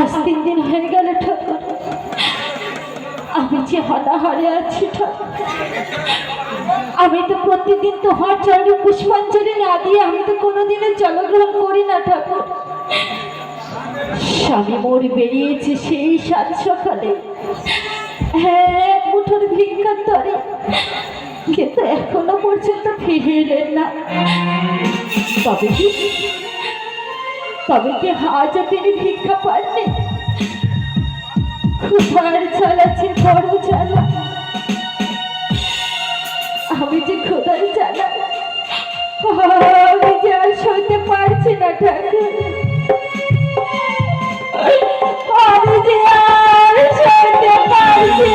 আজ তিন দিন হয়ে গেল ঠাকুর। আমি যে হনাহারে আছি ঠাকুর। আমি তো প্রতিদিন তোমার চরণে পুষ্পাঞ্জলি না দিয়ে আমি তো কোনোদিনও জলগ্রহণ করি না ঠাকুর। স্বামী মোর বেরিয়েছে সেই সাত সকালে। হ্যাঁ এক মুঠোর ভিক্ষার তরে কিন্তু এখনও পর্যন্ত ফিরে এলেন না। তবে তবে কি তিনি ভিক্ষা পাননি? চালাচ্ছে বড় আমি যে খোদার জ্বালা। আমি যে আর সইতে পারছি না ঠাকুর। আমি যে আর সইতে পারছি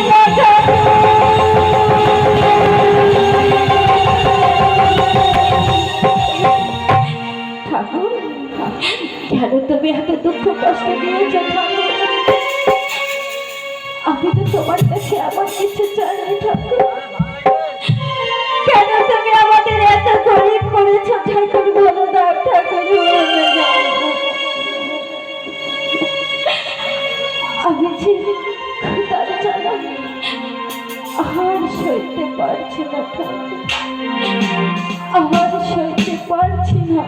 আমি তো তোমার কাছে আমার কিছু কেন তুমি আমাদের এত গরিব করেছ ঠাকুর বলো দাও ঠাকুর, আমি সইতে পারছি না আর সইতে পারছি না।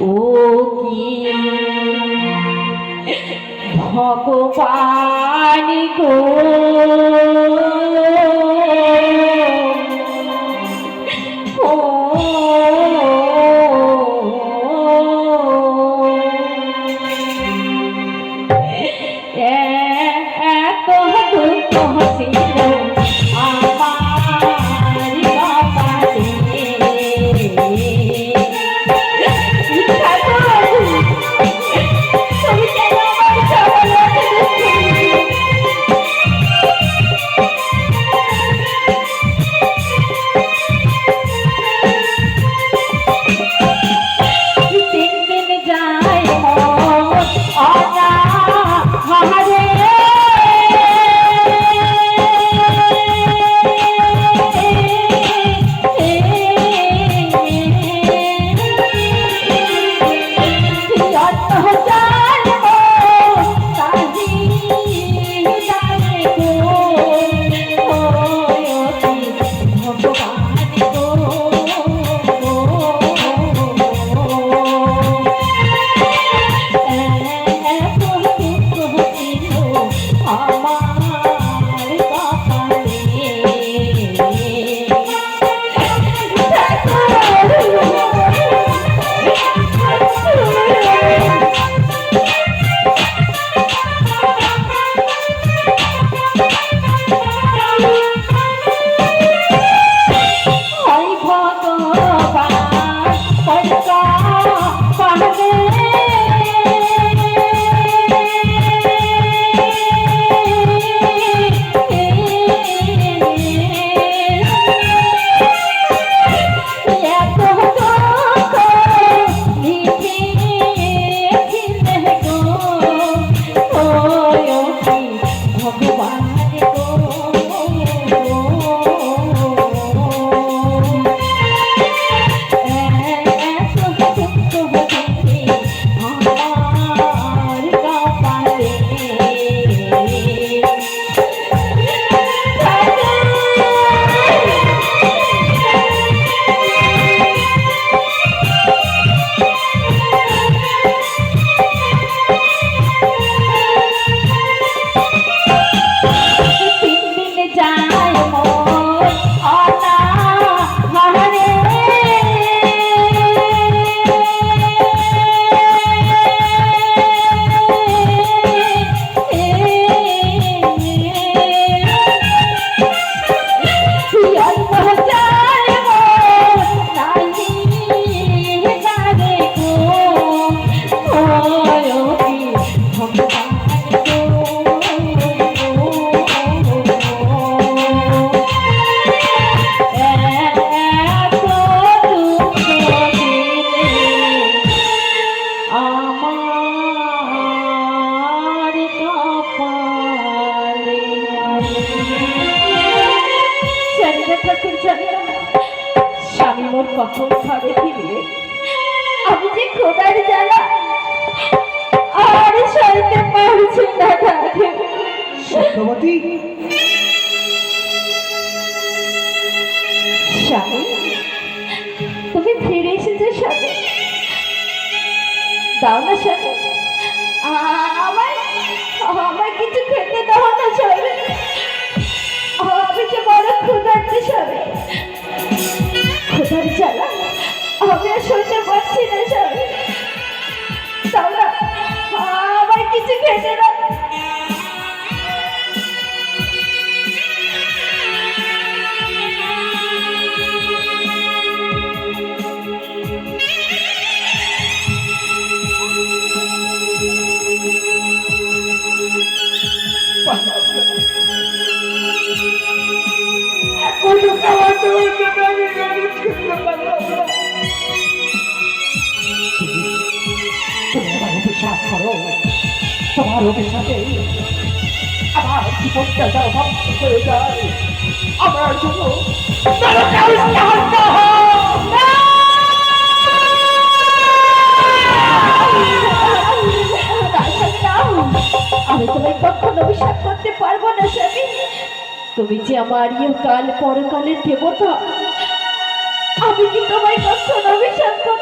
ও কি? ভগবান গো। এত দুঃখ ছিল আমি মোর কখন ঘরে ফিরে আমি যে খোদার জ্বালা আর সইতে পারছি না সত্যবতী? স্বামী তুমি ফিরে এসেছ স্বামী। দাও না স্বামী। আমার আমার কিছু খেতে দাও না স্বামী। আমি যে বড় ক্ষুধার্ত স্বামী। ক্ষুধার জ্বালা আমি আর সইতে না স্বামী। দাও করো তোমার অভিশাপে আমার জীবনটা যেন ধ্বংস হয়ে যায়। আমার জন্য তুমি যে আমার ইয়ে কাল পরকালের দেবতা, আমি কি তোমায় কখনো বিশ্বাস করতে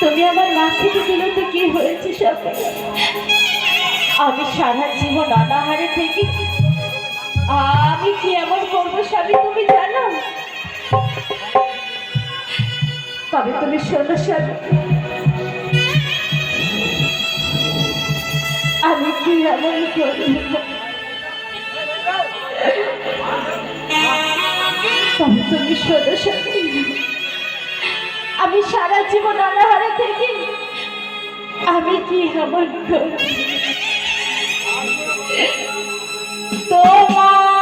তুমি আমার মা থেকে তো কি হয়েছে স্বামী আমি সারা জীবন অনাহারে থেকে আমি কি এমন করব স্বামী, তুমি জানো? তবে তুমি শোনো স্বামী। আমি কি এমন করব? তুমি আমি সারা জীবন অনাহারে থেকে। আমি কি আমার তোমার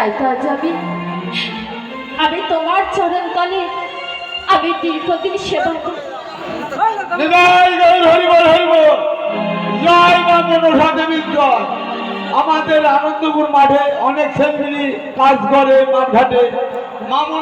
তাই তো আমি আমি তোমার চরণ তলে আমি দীর্ঘদিন সেবা করি। আমাদের আনন্দপুর মাঠে অনেক ছেলে কাজ করে মাঠ ঘাটে মা মনসা